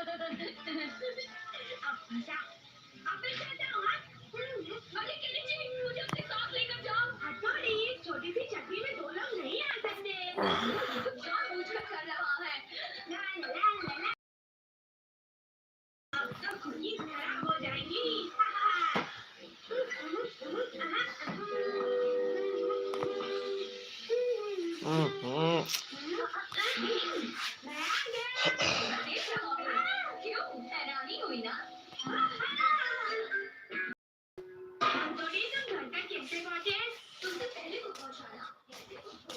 啊，你下，啊，没下降啊，不你，我就给你，我就。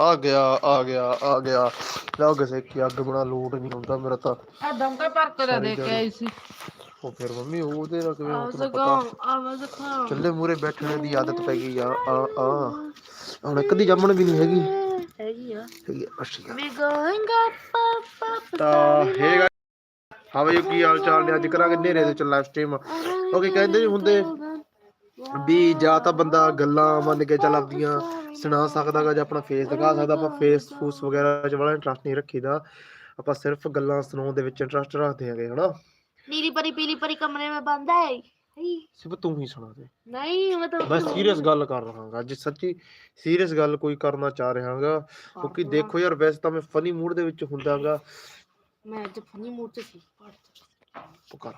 ਆ ਗਿਆ ਆ ਗਿਆ ਆ ਗਿਆ। ਲਓ ਕਿਸੇ ਕੀ ਅੱਗ ਬਣਾ ਲੋਟ ਨਹੀਂ ਹੁੰਦਾ ਮੇਰਾ ਤਾਂ। ਆ ਦਮਕਾ ਭਰ ਕੇ ਦੇ ਕੇ। ਆਈ ਸੀ। ਉਹ ਫਿਰ ਮੰਮੀ ਉਹਦੇ ਨਾਲ ਕਿਵੇਂ ਤੈਨੂੰ ਪਤਾ? ਆਵਾਜ਼ ਦਿਖਾਓ ਚੱਲੇ ਮੂਰੇ ਬੈਠਣੇ ਦੀ ਆਦਤ ਪੈ ਗਈ ਆ ਆ ਆ। ਹੁਣ ਇੱਕ ਦੀ ਜੰਮਣ ਵੀ ਨਹੀਂ ਹੈਗੀ। ਹੈਗੀ ਆ। ਹੈਗੀ ਆ, ਅੱਛਾ ਵੀ ਗੋਇੰਗ ਅਪ ਅਪ ਤਾਂ ਹੈਗਾ। ਹਾਂ ਬਈ ਕੀ ਹਾਲ ਚਾਲ ਨੇ? ਅੱਜ ਕਰਾਂਗੇ ਨੇਰੇ ਚ ਲਾਈਵ ਸਟ੍ਰੀਮ ਓਕੇ ਕਹਿੰਦੇ ਨਹੀਂ ਹੁੰਦੇ? ਵੀ ਜਾਂ ਤਾਂ ਬੰਦਾ ਗੱਲਾਂ ਮੰਨ ਕੇ ਚੱਲ ਆਪਦੀਆਂ ਸੁਣਾ ਸਕਦਾਗਾ ਜਾਂ ਆਪਣਾ ਫੇਸ ਦਿਖਾ ਸਕਦਾ ਆਪਾਂ ਫੇਸ ਫੂਸ ਵਗੈਰਾ ਚ ਵਾਲਾ ਇੰਟਰਸਟ ਨਹੀਂ ਰੱਖੀਦਾ। ਆਪਾਂ ਸਿਰਫ ਗੱਲਾਂ ਸੁਣਾਉਣ ਦੇ ਵਿੱਚ ਇੰਟਰਸਟ ਰੱਖਦੇ ਹੈਗੇ ਹਨਾ? ਨੀਲੀ ਪਰੀ ਪੀਲੀ ਪਰੀ ਕਮਰੇ ਵਿੱਚ ਬੰਦ ਹੈ ਸਿਰਫ ਤੂੰ ਹੀ ਸੁਣਾ ਦੇ। ਨਹੀਂ ਮਤਲਬ ਮੈਂ ਸੀਰੀਅਸ ਗੱਲ ਕਰ ਰਹਾਗਾ ਜੇ ਸੱਚੀ ਸੀਰੀਅਸ ਗੱਲ ਕੋਈ ਕਰਨਾ ਚਾਹ ਰਹਾਗਾ ਕਿਉਂਕਿ ਦੇਖੋ ਯਾਰ ਵੈਸੇ ਤਾਂ ਮੈਂ ਫਨੀ ਮੂਡ ਦੇ ਵਿੱਚ ਹੁੰਦਾਗਾ ਮੈਂ ਅੱਜ ਫਨੀ ਮੂਡ 'ਚ ਸੀ। ਪੜ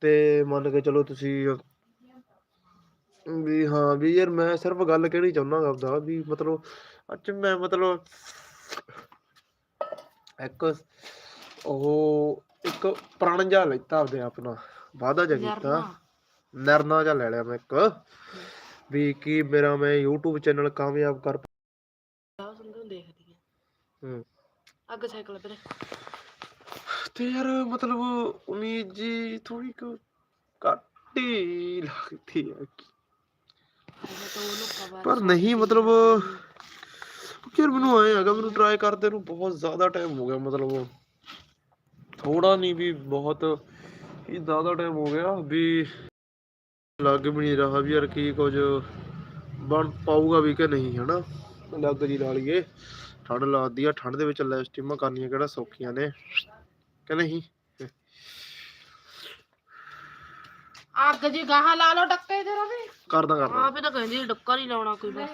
ਤੇ ਮੰਨ ਕੇ ਚਲੋ ਤੁਸੀਂ ਵੀ ਹਾਂ ਵੀ ਯਾਰ ਮੈਂ ਸਿਰਫ ਗੱਲ ਕਹਿਣੀ ਚਾਹੁੰਦਾ ਆਪਦਾ ਵੀ ਮਤਲਬ ਅੱਜ ਮੈਂ ਮਤਲਬ ਇੱਕ ਉਹ ਇੱਕ ਪ੍ਰਣ ਜਾ ਲੈਤਾ ਆਪਦੇ ਆਪਣਾ ਵਾਦਾ ਜਾ ਕੀਤਾ। ਨਰਨਾ ਜਾ ਲੈ ਲਿਆ ਮੈਂ ਇੱਕ। ਵੀ ਕੀ ਮੇਰਾ ਮੈਂ YouTube ਚੈਨਲ ਕਾਮਯਾਬ ਕਰ ਹੂੰ। ਤੇ। ਯਾਰ ਮਤਲਬ ਉਮੀਦ ਜੀ ਥੋੜੀ ਕੁ ਘੱਟ ਹੀ ਲੱਗਦੀ ਆ ਪਰ ਨਹੀਂ ਮਤਲਬ ਯਾਰ ਮੈਨੂੰ ਆਏ ਹੈਗਾ ਮੈਨੂੰ ਟਰਾਈ ਕਰਦੇ ਨੂੰ ਬਹੁਤ ਜ਼ਿਆਦਾ ਟਾਈਮ ਹੋ ਗਿਆ ਮਤਲਬ ਥੋੜਾ ਨਹੀਂ ਵੀ ਬਹੁਤ ਹੀ ਜ਼ਿਆਦਾ ਟਾਈਮ ਹੋ ਗਿਆ ਵੀ ਲੱਗ ਵੀ ਨਹੀਂ ਰਿਹਾ ਵੀ ਯਾਰ ਕੀ ਕੁਝ ਬਣ ਪਾਊਗਾ ਵੀ ਕਿ ਨਹੀਂ ਹਨਾ? ਲੱਗ ਜੀ ਲਾ ਲਈਏ। ਠੰਡ ਲੱਗਦੀ ਆ ਠੰਡ ਦੇ ਵਿੱਚ ਲਾਈਵ ਸਟ੍ਰੀਮਾਂ ਕਰਨੀਆਂ ਕਿਹੜਾ ਸੌਖੀਆਂ ਨੇ। ਕਿ ਨਹੀਂ? ਅੱਗ ਜੀ ਗਾਹਾਂ ਲਾ ਲੋ ਡੱਕੇ ਦੇ ਰਵੇ। ਕਰਦਾ ਕਰਦਾ। ਆਪੇ ਤਾਂ ਕਹਿੰਦੀ ਡੱਕਾ ਨਹੀਂ ਲਾਉਣਾ ਕੋਈ ਬਸ।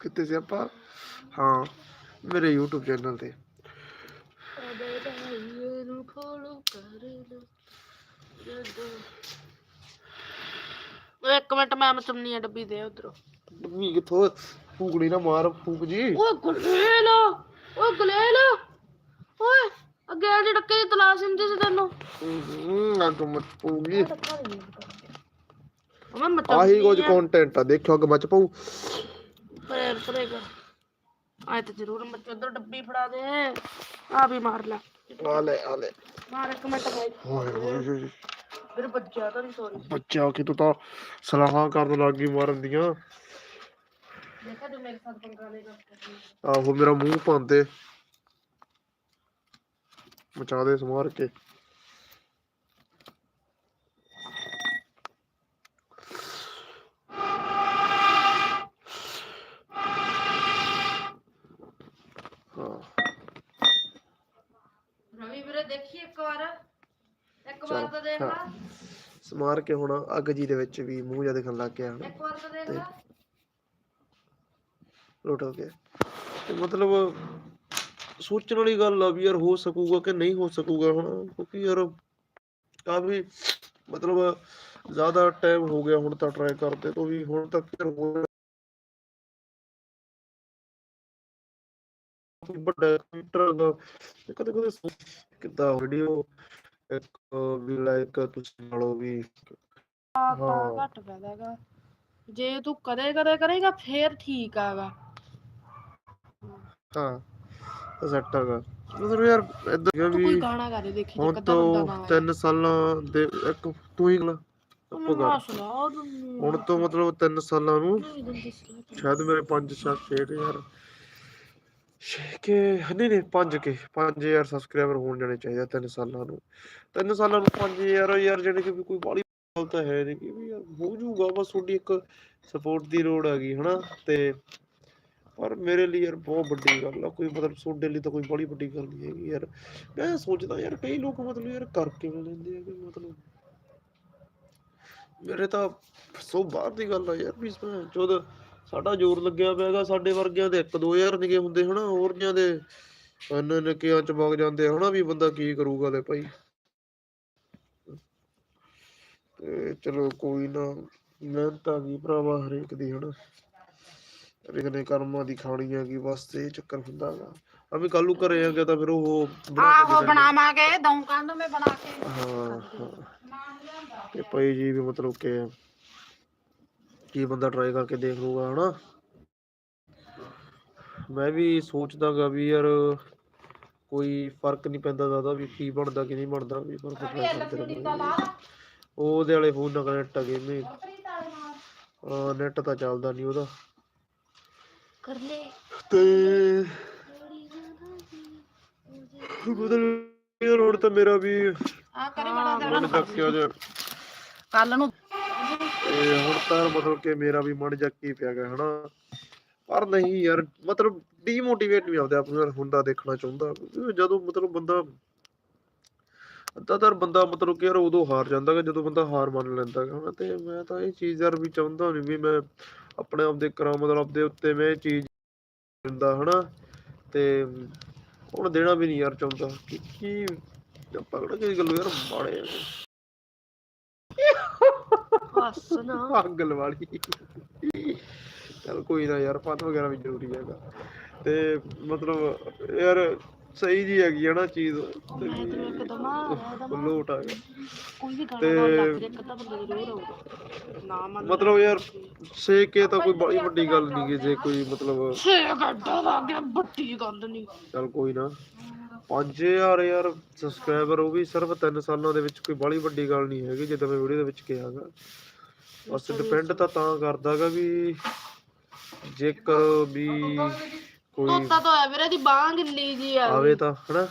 ਪੱਤ ਸੀ ਆਪਾਂ? ਹਾਂ ਮੇਰੇ YouTube ਚੈਨਲ ਤੇ। ਇੱਕ ਮਿੰਟ ਮੈਂ ਮਚਮਨੀ ਡੱਬੀ ਦੇ ਉਧਰੋਂ। ਵੀ ਕਿਥੋਂ? ਫੂਕੜੀ ਨਾ ਮਾਰ ਫੂਕ ਜੀ। ਓਏ ਗੁਲੇਲ ਓਏ ਗੁਲੇਲ। ਓਏ ਅੱਗੇ ਦੇ ਟੱਕੇ ਦੀ ਤਲਾਸ਼ ਹੁੰਦੀ ਸੀ ਤੈਨੂੰ? ਹੂੰ ਨਾ ਤੂੰ ਮਤ ਪੂਗੀ ਮੈਂ ਮਤ ਆਹੀ ਕੁਝ ਕੰਟੈਂਟ ਆ ਦੇਖਿਓ ਅੱਗੇ ਮਚ ਪਊ। ਪਰੇ ਪਰੇ ਕਰ ਆਇ ਜ਼ਰੂਰ ਮਤ ਉਧਰ ਡੱਬੀ ਫੜਾ ਦੇ। ਆ ਵੀ ਮਾਰ ਲੈ। ਆ ਲੈ ਆ ਲੈ। ਮਾਰ ਇੱਕ ਮਿੰਟ ਭਾਈ ਓਏ ਓਏ ਫਿਰ ਬੱਚਾ ਤਾਂ ਨਹੀਂ ਸੋਰੀ ਬੱਚਾ ਕਿ ਤੂੰ ਤਾਂ ਸਲਾਹਾਂ ਕਰਨ ਲੱਗ ਗਈ ਮਾਰਨ ਦੀਆਂ। ਆਹੋ ਮੇਰਾ ਮੂੰਹ ਪਾਉਂਦੇ ਮਚਾ ਦੇ ਸਮਾਰ ਕੇ। ਹਾਂ। ਰਵੀ ਵੀਰੇ ਦੇਖੀ ਇੱਕ ਵਾਰ? ਇੱਕ ਵਾਰ ਤਾਂ ਦੇਖ ਲਾ। ਸਮਾਰ ਕੇ ਹੁਣ ਅੱਗ ਜੀ ਦੇ ਵਿੱਚ ਵੀ ਮੂੰਹ ਜਿਹਾ ਦਿਖਣ ਲੱਗ ਗਿਆ ਇੱਕ ਵਾਰ ਤਾਂ ਦੇਖ ਲਾ। ਲੋਟ ਹੋ ਗਿਆ। ਤੇ ਮਤਲਬ ਸੋਚਣ ਵਾਲੀ ਗੱਲ ਆ ਵੀ ਯਾਰ ਹੋ ਸਕੂਗਾ ਕਿ ਨਹੀਂ ਹੋ ਸਕੂਗਾ ਹੁਣ ਕਿਉਂਕਿ ਯਾਰ ਕਾਫੀ ਮਤਲਬ ਜ਼ਿਆਦਾ ਟਾਈਮ ਹੋ ਗਿਆ ਹੁਣ ਤਾਂ ਟਰਾਈ ਕਰਦੇ ਤੋਂ ਵੀ ਹੁਣ ਤੱਕ ਯਾਰ ਹੋ ਕੋਈ ਵੱਡਾ ਕੰਪਿਊਟਰ ਦਾ ਕਦੇ ਕਦੇ ਕਿਦਾਂ ਵੀਡੀਓ ਇੱਕ ਵੀ ਲਾਈਕ ਤੁਸੀਂ ਨਾਲੋਂ ਵੀ ਤਾਂ ਹਾਂ। ਘੱਟ ਪੈਦਾਗਾ ਜੇ ਤੂੰ ਕਦੇ ਕਦੇ ਕਰੇਗਾ ਫੇਰ ਠੀਕ ਆਗਾ। ਹਾਂ ਸੈੱਟ ਹੈਗਾ ਮਤਲਬ ਯਾਰ ਇਦਾਂ ਵੀ ਕੋਈ ਗਾਣਾ ਗਾ ਦੇ ਦੇਖੀ ਜੇ ਹੁਣ ਤੋਂ ਤਿੰਨ ਸਾਲਾਂ ਦੇ ਇੱਕ ਤੂੰ ਹੀ ਤੂੰ ਹੁਣ ਤੋਂ ਮਤਲਬ ਤਿੰਨ ਸਾਲਾਂ ਨੂੰ ਸ਼ਾਇਦ ਮੇਰੇ 5 6 6 ਯਾਰ ਕੇ ਨਹੀਂ ਨਹੀਂ 5 ਕੇ 5000 ਸਬਸਕ੍ਰਾਈਬਰ ਹੋਣ ਜਾਣੇ ਚਾਹੀਦੇ ਆ ਤਿੰਨ ਸਾਲਾਂ ਨੂੰ। ਤਿੰਨ ਸਾਲਾਂ ਨੂੰ 5000 ਯਾਰ ਜਿਹੜੇ ਕਿ ਕੋਈ ਬਾਲੀ ਗੱਲ ਤਾਂ ਹੈ ਨਹੀਂ ਕਿ ਵੀ ਯਾਰ ਹੋ ਜਾਊਗਾ ਬਸ ਤੁਹਾਡੀ ਇੱਕ ਸਪੋਰਟ ਦੀ ਲੋੜ ਹੈਗੀ ਹਨਾ? ਤੇ ਪਰ ਮੇਰੇ ਲਈ ਯਾਰ ਬਹੁਤ ਵੱਡੀ ਗੱਲ ਆ, ਕੋਈ ਮਤਲਬ ਤੁਹਾਡੇ ਲਈ ਤਾਂ ਕੋਈ ਬੜੀ ਵੱਡੀ ਗੱਲ ਨਹੀਂ ਹੈਗੀ ਯਾਰ। ਮੈਂ ਸੋਚਦਾ ਯਾਰ ਕਈ ਲੋਕ ਮਤਲਬ ਯਾਰ ਕਰਕੇ ਕਿਵੇਂ ਲੈਂਦੇ ਆ ਕਿ ਮਤਲਬ ਮੇਰੇ ਤਾਂ ਸੋ ਬਾਹਰ ਦੀ ਗੱਲ ਆ ਯਾਰ ਵੀ ਮੈਂ ਸਾਡਾ ਜ਼ੋਰ ਲੱਗਿਆ ਪਿਆਗਾ ਸਾਡੇ ਵਰਗਿਆਂ ਦੇ 1-2000 ਨਿਗੇ ਹੁੰਦੇ ਹਨਾ ਹੋਰ ਦੇ ਇੰਨੇ ਨਿੱਕਿਆਂ ਚ ਵਗ ਜਾਂਦੇ ਹਨਾ ਵੀ ਬੰਦਾ ਕੀ ਕਰੂਗਾ ਤੇ ਭਾਈ। ਤੇ ਚਲੋ ਕੋਈ ਨਾ, ਮਿਹਨਤ ਆ ਗਈ ਭਰਾਵਾ ਹਰੇਕ ਦੀ ਹਨਾ। ਨੇ ਕਰਮਾਂ ਦੀ ਖਾਣੀ ਆ ਗਈ ਬਸ ਇਹ ਚੱਕਰ ਹੁੰਦਾ ਗਾ ਅਭੀ ਕੱਲ ਨੂੰ ਘਰੇ ਆ ਗਿਆ ਤਾਂ ਫਿਰ ਉਹ ਬਣਾ ਕੇ ਆਹੋ ਬਣਾਵਾਂਗੇ ਦਊਂ ਕੰਦ ਮੈਂ ਬਣਾ ਕੇ? ਹਾਂ ਹਾਂ। ਤੇ ਭਾਈ ਜੀ ਵੀ ਮਤਲਬ ਕਿ ਕੀ ਬੰਦਾ ਟਰਾਈ ਕਰਕੇ ਦੇਖ ਲੂਗਾ ਹਨਾ? ਮੈਂ ਵੀ ਸੋਚਦਾਗਾ ਵੀ ਯਾਰ ਕੋਈ ਫ਼ਰਕ ਨਹੀਂ ਪੈਂਦਾ ਜ਼ਿਆਦਾ ਵੀ ਕੀ ਬਣਦਾ ਕੀ ਨਹੀਂ ਬਣਦਾ ਵੀ ਪਰ ਕਰਦੇ ਰਹਿੰਦੇ। ਉਹਦੇ ਵਾਲੇ ਫੋਨ ਨਾਲ ਕਨੈਕਟ ਆ ਗਏ ਨੈਟ ਤਾਂ ਚੱਲਦਾ ਨਹੀਂ ਉਹਦਾ। ਕਰ ਲੈ। ਤੇ ਇਹ ਰੋਡ ਤਾਂ ਮੇਰਾ ਵੀ ਆ ਕਰੀ ਬੜਾ ਮਨ ਚੱਕਿਆ ਜਾ ਕੱਲ ਨੂੰ ਤੇ ਹੁਣ ਤਾਂ ਮਤਲਬ ਕਿ ਮੇਰਾ ਵੀ ਮਨ ਜੱਕੀ ਪਿਆ ਗਿਆ ਹਨਾ। ਪਰ ਨਹੀਂ ਯਾਰ ਮਤਲਬ ਡੀਮੋਟੀਵੇਟ ਨਹੀਂ ਆਪਦੇ ਆਪ ਨੂੰ ਯਾਰ ਹੁੰਦਾ ਦੇਖਣਾ ਚਾਹੁੰਦਾ। ਜਦੋਂ ਮਤਲਬ ਬੰਦਾ ਅੱਧਾਦਰ ਬੰਦਾ ਮਤਲਬ ਕਿ ਯਾਰ ਉਦੋਂ ਹਾਰ ਜਾਂਦਾ ਗਾ ਜਦੋਂ ਬੰਦਾ ਹਾਰ ਮੰਨ ਲੈਂਦਾ ਹਨਾ ਤੇ ਮੈਂ ਤਾਂ ਇਹ ਚੀਜ਼ ਯਾਰ ਵੀ ਚਾਹੁੰਦਾ ਨਹੀਂ ਵੀ ਮੈਂ ਆਪਣੇ ਆਪ ਦੇ ਕਰਾਂ ਮਤਲਬ ਆਪਦੇ ਉੱਤੇ ਮੈਂ ਇਹ ਚੀਜ਼ ਦਿੰਦਾ ਹਨਾ। ਤੇ ਹੁਣ ਦੇਣਾ ਵੀ ਨਹੀਂ ਯਾਰ ਚਾਹੁੰਦਾ। ਕਿ ਕੀ ਆਪਾਂ ਕਿਹੜਾ ਕਿਸੇ ਗੱਲੋਂ ਯਾਰ ਮਾੜੇ ਆ। ਹੱਸ ਨਾ। ਪਾਗਲ ਵਾਲੀ ਚਲ ਕੋਈ ਨਾ ਯਾਰ ਫਨ ਵਗੈਰਾ ਵੀ ਜ਼ਰੂਰੀ ਹੈਗਾ। ਤੇ ਮਤਲਬ ਯਾਰ ਸਹੀ ਜੀ ਹੈਗੀ ਹੈ ਨਾ ਚੀਜ਼। ਲੋਟ ਆ ਗਿਆ। ਕੋਈ ਵੀ ਗਾਣਾ ਤੇ- ਗਾਉਣ ਲੱਗ ਜੇ ਇੱਕ ਅੱਧਾ ਬੰਦਾ ਜ਼ਰੂਰ ਆਊਗਾ ਨਾ ਮੰਨ ਮਤਲਬ ਯਾਰ ਸੇ ਕੇ ਤਾਂ ਕੋਈ ਬੜੀ ਵੱਡੀ ਗੱਲ ਨਹੀਂ ਗੀ ਜੇ ਕੋਈ ਮਤਲਬ ਛੇ ਘੰਟਾ ਲੱਗ ਗਿਆ ਬੱਟੀ ਗੱਲ ਨਹੀਂ। ਚਲ ਕੋਈ ਨਾ। 5000 ਯਾਰ ਸਬਸਕ੍ਰਾਈਬਰ ਉਹ ਵੀ ਸਿਰਫ 3 ਸਾਲਾਂ ਦੇ ਵਿੱਚ ਕੋਈ ਬੜੀ ਵੱਡੀ ਗੱਲ ਨਹੀਂ ਹੈਗੀ ਜਿੱਦਾਂ ਮੈਂ ਵੀਡੀਓ ਦੇ ਵਿੱਚ ਕਿਹਾਗਾ ਬਸ ਡਿਪੈਂਡ ਤਾਂ ਤਾਂ ਕਰਦਾਗਾ ਵੀ ਜੇਕਰ ਵੀ ਕੋਈ ਤੋਤਾ ਤਾਂ ਹੋਇਆ ਵੀਰੇ ਦੀ ਬਾਂਹ ਗਿੱਲੀ ਜੀ ਆ। ਆਵੇ ਤਾਂ ਹਨਾ?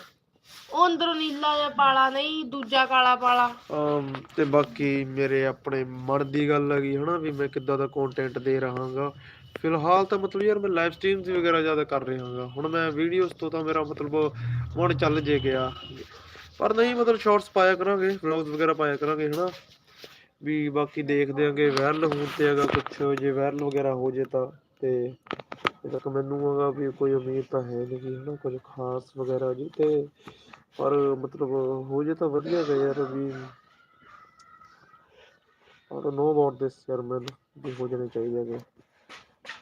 ਉਹ ਅੰਦਰੋਂ ਨੀਲਾ ਜਿਹਾ ਪਾਲਾ ਨਹੀਂ ਦੂਜਾ ਕਾਲਾ ਪਾਲਾ। ਅਮ ਤੇ ਬਾਕੀ ਮੇਰੇ ਆਪਣੇ ਮਨ ਦੀ ਗੱਲ ਹੈਗੀ ਹਨਾ ਵੀ ਮੈਂ ਕਿੱਦਾਂ ਦਾ ਕੰਟੈਂਟ ਦੇ ਰਹਾਂਗਾ। ਫਿਲਹਾਲ ਤਾਂ ਮਤਲਬ ਯਾਰ ਮੈਂ ਲਾਈਵ ਸਟ੍ਰੀਮਸ ਵਗੈਰਾ ਜ਼ਿਆਦਾ ਕਰ ਰਿਹਾਗਾ। ਹੁਣ ਮੈਂ ਵੀਡੀਓਜ਼ ਤੋਂ ਤਾਂ ਮੇਰਾ ਮਤਲਬ ਮਨ ਚੱਲ ਜੇ ਗਿਆ। ਪਰ ਨਹੀਂ ਮਤਲਬ ਸ਼ਾਰਟਸ ਪਾਇਆ ਕਰਾਂਗੇ ਵਲੌਗਸ ਵਗੈਰਾ ਪਾਇਆ ਕਰਾਂਗੇ ਹਨਾ। ਵੀ ਬਾਕੀ ਦੇਖਦੇ ਆਂਗੇ ਵਾਇਰਲ ਹੋਣ ਤੇ ਹੈਗਾ ਕੁਛ ਜੇ ਵਾਇਰਲ ਵਗੈਰਾ ਹੋ ਜੇ ਤਾਂ ਤੇ ਇਹ ਤੱਕ ਮੈਨੂੰ ਹੈਗਾ ਵੀ ਕੋਈ ਉਮੀਦ ਤਾਂ ਹੈ ਨਹੀਂ ਹਨਾ ਕੁਝ ਖਾਸ ਵਗੈਰਾ ਜੀ ਤੇ ਪਰ ਮਤਲਬ ਹੋ ਜੇ ਤਾਂ ਵਧੀਆ ਗਾ ਯਾਰ ਵੀ। ਆਈ ਨੋ ਅਬਾਊਟ ਦਿਸ ਯਾਰ ਮੈਨੂੰ ਵੀ ਹੋ ਜਾਣੇ ਚਾਹੀਦੇ ਹੈਗੇ।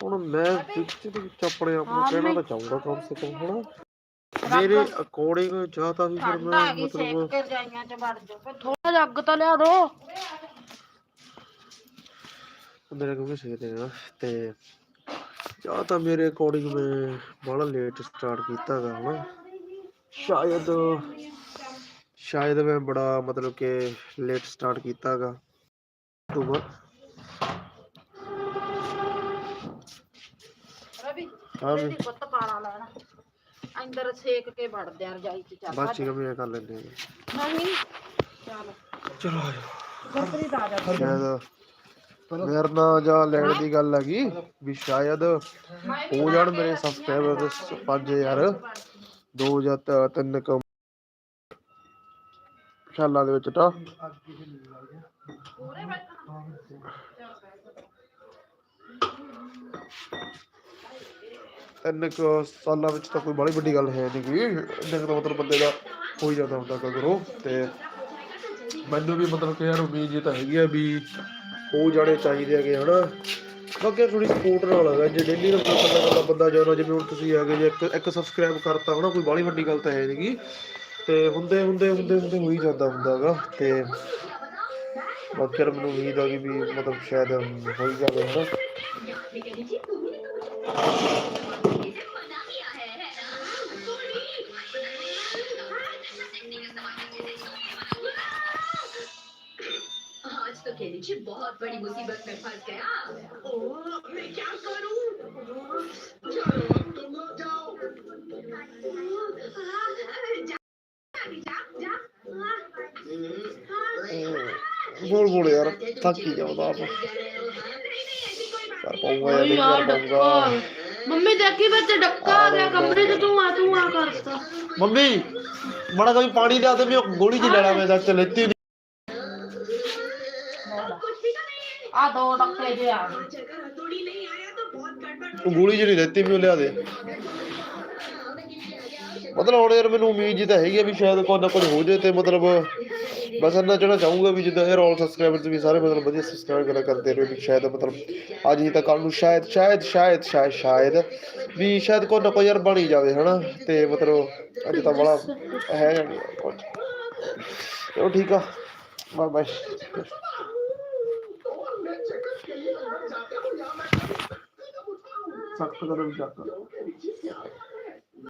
ਹੁਣ ਮੈਂ ਵਿੱਚ ਦੇ ਵਿੱਚ ਆਪਣੇ ਆਪ ਨੂੰ ਕਹਿਣਾ ਤਾਂ ਚਾਹੂੰਗਾ ਕਮ ਸੇ ਕਮ ਹਨਾ। ਮੇਰੇ ਅਕੋਰਡਿੰਗ ਜਾਂ ਤਾਂ ਵੀ ਫਿਰ ਮੈਂ ਮਤਲਬ ਥੋੜਾ ਜਿਹਾ ਅੱਗ ਤਾਂ ਲਿਆ ਦੋ। ਮੇਰੇ ਕੋਲ ਸਹੀ ਦੇਣਾ ਤੇ ਜਾਂ ਤਾਂ ਮੇਰੇ ਅਕੋਰਡਿੰਗ ਮੈਂ ਬੜਾ ਲੇਟ ਸਟਾਰਟ ਕੀਤਾ ਗਾ ਹਨਾ ਸ਼ਾਇਦ ਸ਼ਾਇਦ ਮੈਂ ਬੜਾ ਮਤਲਬ ਕਿ ਲੇਟ ਸਟਾਰਟ ਕੀਤਾ ਗਾ ਦੂਗਾ ਰਵੀ ਹਾਂ ਵੀ ਇਹਦੀ ਪੁੱਤ ਪਾਣਾ ਲੈਣਾ ਅੰਦਰ ਸੇਕ ਕੇ ਵੜ ਦਿਆ ਰਜਾਈ ਚ ਚੱਲ ਬਾਅਦ ਚ ਕਮੀਆਂ ਕਰ ਲੈਂਦੇ ਹਾਂ ਨਹੀਂ ਚੱਲ ਚਲੋ ਆ ਜਾਓ ਗੁਰਪ੍ਰੀਤ ਆ ਜਾ ਸ਼ਾਇਦ ਮੇਰੇ ਨਾਲ ਜਾਂ ਲੈਣ ਦੀ ਗੱਲ ਹੈਗੀ ਵੀ ਸ਼ਾਇਦ ਹੋ ਜਾਣ ਮੇਰੇ ਸਬਸਕ੍ਰਾਈਬਰ 5000 ਦੋ ਜਾਂ ਤਿੰਨ ਕ ਖਿਆਲਾਂ ਦੇ ਵਿੱਚ ਤਾਂ। ਤਿੰਨ ਕੁ ਸਾਲਾਂ ਵਿੱਚ ਤਾਂ ਕੋਈ ਬੜੀ ਵੱਡੀ ਗੱਲ ਹੈ ਨਹੀਂ ਗੀ। ਇੰਨੇ ਤਾਂ ਮਤਲਬ ਬੰਦੇ ਦਾ ਹੋ ਹੀ ਜਾਂਦਾ ਹੁੰਦਾ ਕਗਰੋ ਤੇ ਮੈਨੂੰ ਵੀ ਮਤਲਬ ਕਿ ਯਾਰ ਉਮੀਦ ਇਹ ਤਾਂ ਹੈਗੀ ਆ ਵੀ ਹੋ ਜਾਣੇ ਚਾਹੀਦੇ ਹੈਗੇ ਹਨਾ। ਬਾਕੀ ਥੋੜੀ ਸਪੋਰਟ ਨਾਲ ਹੈਗਾ, ਜੇ ਡੇਲੀ ਦਾ ਬੰਦਾ ਕਰਦਾ ਬੰਦਾ ਜਾਣਾ, ਜਿਵੇਂ ਹੁਣ ਤੁਸੀਂ ਹੈਗੇ ਜੇ ਇੱਕ ਇੱਕ ਸਬਸਕ੍ਰਾਈਬ ਕਰਤਾ ਹਨਾ, ਕੋਈ ਬਾਹਲੀ ਵੱਡੀ ਗੱਲ ਤਾਂ ਹੈ ਨਹੀਂਗੀ ਤੇ ਹੁੰਦੇ ਹੁੰਦੇ ਹੁੰਦੇ ਹੁੰਦੇ ਹੋ ਹੀ ਜਾਂਦਾ ਹੁੰਦਾ ਹੈਗਾ, ਤੇ ਬਾਕੀ ਯਾਰ ਮੈਨੂੰ ਉਮੀਦ ਆ ਗਈ ਵੀ ਮਤਲਬ ਸ਼ਾਇਦ ਹੋ ਹੀ ਜਾਵੇ ਹਨਾ। आज तो केली जी बहुत बड़ी मुसीबत में फंस गया ओ, मैं क्या करूं चलो अब तुम लोग जाओ जा जा जा ਬੋਲ ਬੋਲ ਯਾਰ ਥੱਕ ਹੀ ਜਾਉਂਦਾ ਆਪ ਕਰ ਪਾਉਂਗਾ ਜਾਂ ਓਏ ਨਹੀਂ ਯਾਰ ਕਰ ਡੱਕਾ ਪਾਉਂਗਾ ਮੰਮੀ ਦੇਖੀ ਵਿੱਚ ਡੱਕਾ ਆ ਗਿਆ ਕਮਰੇ 'ਚ ਤੂੰ ਆ ਤੂੰ ਆ ਕਰਤਾ ਮੰਮੀ ਬੜਾ ਕੋਈ ਪਾਣੀ ਲਿਆ ਦੇ ਮੈਂ ਉਹ ਗੋਲੀ ਜੀ ਲੈਣਾ ਮੈਂ ਤਾਂ ਲੈਤੀ ਆ ਦੋ ਡੱਕੇ ਜੇ ਆ ਤੂੰ ਗੋਲੀ ਜਿਹੜੀ ਲੈਤੀ ਵੀ ਉਹ ਲਿਆ ਦੇ। ਮਤਲਬ ਹੁਣ ਯਾਰ ਮੈਨੂੰ ਉਮੀਦ ਜੀ ਤਾਂ ਹੈਗੀ ਆ ਵੀ ਸ਼ਾਇਦ ਕੋਈ ਨਾ ਕੁਝ ਹੋ ਜੇ ਤੇ ਮਤਲਬ ਬਸ ਇੰਨਾ ਚਾਹਣਾ ਚਾਹੂੰਗਾ ਵੀ ਜਿੱਦਾਂ ਯਾਰ ਆਲ ਸਬਸਕ੍ਰਾਈਬਰਸ ਵੀ ਸਾਰੇ ਮਤਲਬ ਵਧੀਆ ਸਬਸਕ੍ਰਾਈਬ ਕਰਾ ਕਰਦੇ ਰਹੇ ਵੀ ਸ਼ਾਇਦ ਮਤਲਬ ਅੱਜ ਹੀ ਤਾਂ ਕੱਲ ਨੂੰ ਸ਼ਾਇਦ ਸ਼ਾਇਦ ਸ਼ਾਇਦ ਸ਼ਾਇਦ ਸ਼ਾਇਦ ਵੀ ਸ਼ਾਇਦ ਕੋਈ ਨਾ ਕੋਈ ਯਾਰ ਬਣੀ ਜਾਵੇ, ਹਨਾ? ਤੇ ਮਤਲਬ ਅੱਜ ਤਾਂ ਬੜਾ ਹੈ ਉਹ ਠੀਕ ਆ। Bye bye dakika kadar bir.